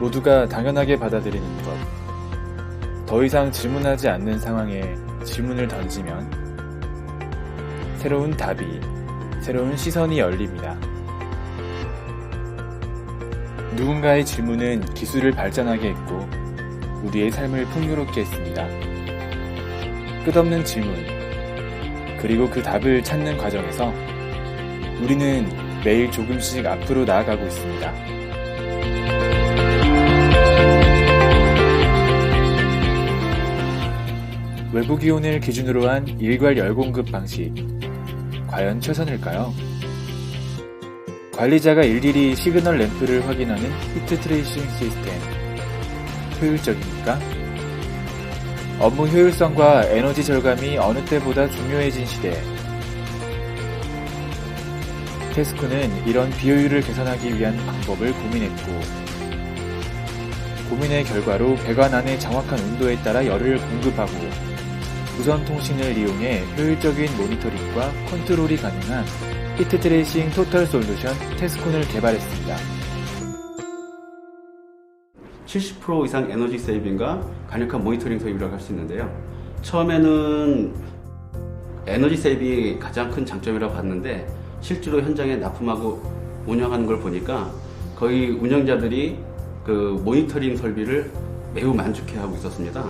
모두가 당연하게 받아들이는 것. 더 이상 질문하지 않는 상황에 질문을 던지면 새로운 답이, 새로운 시선이 열립니다. 누군가의 질문은 기술을 발전하게 했고 우리의 삶을 풍요롭게 했습니다. 끝없는 질문, 그리고 그 답을 찾는 과정에서 우리는 매일 조금씩 앞으로 나아가고 있습니다. 외부 기온을 기준으로 한 일괄 열 공급 방식. 과연 최선일까요? 관리자가 일일이 시그널 램프를 확인하는 히트 트레이싱 시스템. 효율적입니까? 업무 효율성과 에너지 절감이 어느 때보다 중요해진 시대. 테스코는 이런 비효율을 개선하기 위한 방법을 고민했고, 고민의 결과로 배관 안의 정확한 온도에 따라 열을 공급하고, 무선 통신을 이용해 효율적인 모니터링과 컨트롤이 가능한 히트 트레이싱 토탈 솔루션 테스콘을 개발했습니다. 70% 이상 에너지 세이빙과 강력한 모니터링 소유라고 할 수 있는데요. 처음에는 에너지 세이빙이 가장 큰 장점이라고 봤는데 실제로 현장에 납품하고 운영하는 걸 보니까 거의 운영자들이 그 모니터링 설비를 매우 만족해하고 있었습니다.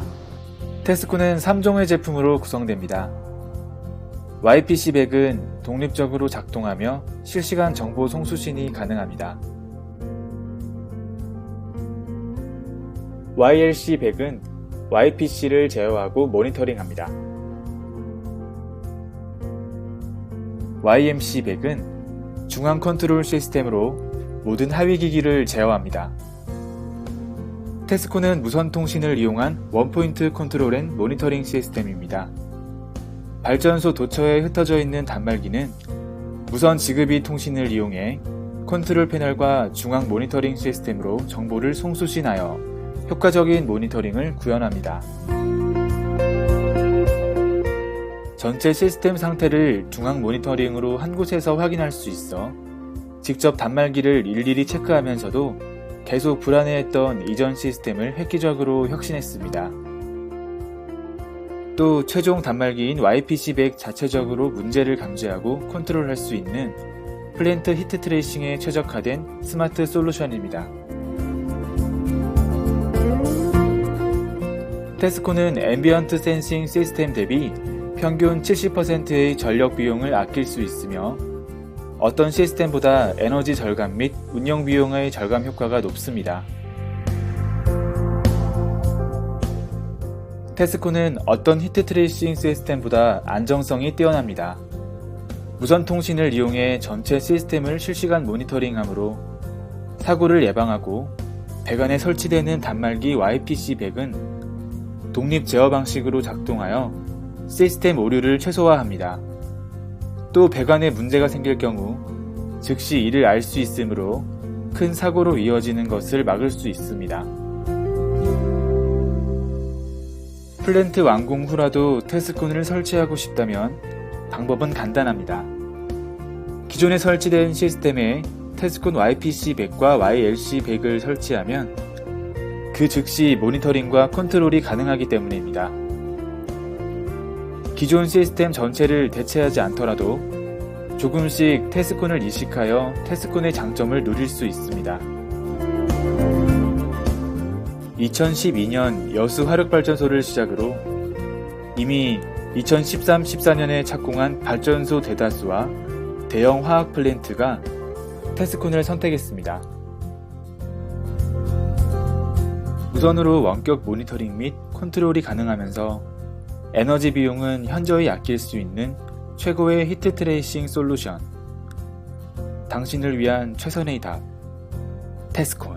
테스코는 3종의 제품으로 구성됩니다. YPC100은 독립적으로 작동하며 실시간 정보 송수신이 가능합니다. YLC100은 YPC를 제어하고 모니터링합니다. YMC100은 중앙 컨트롤 시스템으로 모든 하위 기기를 제어합니다. 테스코는 무선 통신을 이용한 원포인트 컨트롤 앤 모니터링 시스템입니다. 발전소 도처에 흩어져 있는 단말기는 무선 지급이 통신을 이용해 컨트롤 패널과 중앙 모니터링 시스템으로 정보를 송수신하여 효과적인 모니터링을 구현합니다. 전체 시스템 상태를 중앙 모니터링으로 한 곳에서 확인할 수 있어 직접 단말기를 일일이 체크하면서도 계속 불안해했던 이전 시스템을 획기적으로 혁신했습니다. 또 최종 단말기인 YPC100 자체적으로 문제를 감지하고 컨트롤할 수 있는 플랜트 히트 트레이싱에 최적화된 스마트 솔루션입니다. 테스코는 앰비언트 센싱 시스템 대비 평균 70%의 전력 비용을 아낄 수 있으며 어떤 시스템보다 에너지 절감 및 운영 비용의 절감 효과가 높습니다. 테스코는 어떤 히트 트레이싱 시스템보다 안정성이 뛰어납니다. 무선 통신을 이용해 전체 시스템을 실시간 모니터링하므로 사고를 예방하고 배관에 설치되는 단말기 YPC100은 독립 제어 방식으로 작동하여 시스템 오류를 최소화합니다. 또 배관에 문제가 생길 경우 즉시 이를 알 수 있으므로 큰 사고로 이어지는 것을 막을 수 있습니다. 플랜트 완공 후라도 테스콘을 설치하고 싶다면 방법은 간단합니다. 기존에 설치된 시스템에 테스콘 YPC100과 YLC100을 설치하면 그 즉시 모니터링과 컨트롤이 가능하기 때문입니다. 기존 시스템 전체를 대체하지 않더라도 조금씩 테스콘을 이식하여 테스콘의 장점을 누릴 수 있습니다. 2012년 여수 화력발전소를 시작으로 이미 2013-14년에 착공한 발전소 대다수와 대형 화학 플랜트가 테스콘을 선택했습니다. 무선으로 원격 모니터링 및 컨트롤이 가능하면서 에너지 비용은 현저히 아낄 수 있는 최고의 히트 트레이싱 솔루션. 당신을 위한 최선의 답. 테스콘.